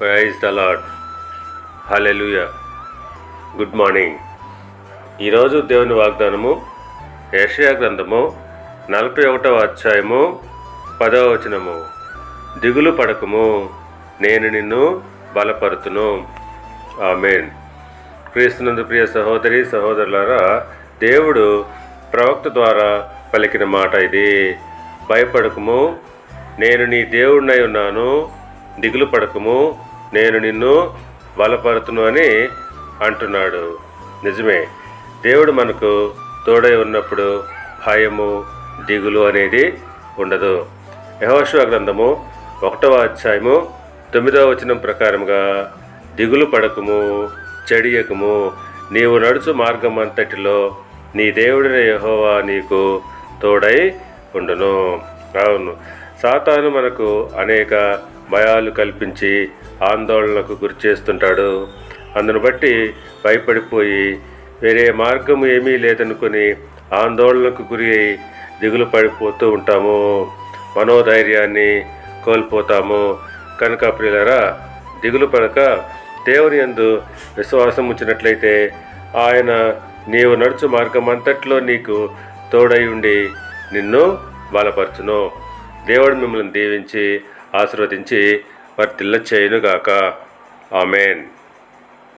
Praise the Lord hallelujah good morning ఈరోజు దేవుని వాగ్దానము ఏషియా గ్రంథము నలభై ఒకటవ అధ్యాయము పదవ వచనము. దిగులు పడకము నేను నిన్ను బలపరుతును. ఆమెన్. క్రీస్తునందు ప్రియ సహోదరి సహోదరులారా దేవుడు ప్రవక్త ద్వారా పలికిన మాట ఇది. భయపడకము నేను నీ దేవుడినై ఉన్నాను దిగులు పడకము నేను నిన్ను బలపరుతును అని అంటున్నాడు. నిజమే దేవుడు మనకు తోడై ఉన్నప్పుడు భయము దిగులు అనేది ఉండదు. యహోశివ గ్రంథము ఒకటవ అధ్యాయము తొమ్మిదవ వచనం ప్రకారంగా దిగులు పడకము చెడియకము నీవు నడుచు మార్గం అంతటిలో నీ దేవుడిన యహోవా నీకు తోడై ఉండును. అవును సాతాను మనకు అనేక భయాలు కల్పించి ఆందోళనకు గురి చేస్తుంటాడు. అందును బట్టి భయపడిపోయి వేరే మార్గం ఏమీ లేదనుకుని ఆందోళనకు గురి అయి దిగులు పడిపోతూ ఉంటాము. మనోధైర్యాన్ని కోల్పోతాము. కనుక ప్రియులరా దిగులు పడక దేవుని యందు విశ్వాసం ఉంచినట్లయితే ఆయన నీవు నడుచు మార్గం అంతట్లో నీకు తోడై ఉండి నిన్ను బలపరచును. దేవుడు మిమ్మల్ని దీవించి ఆశీర్వదించి వర్తిల్ల చేయనుగాక. ఆమెన్.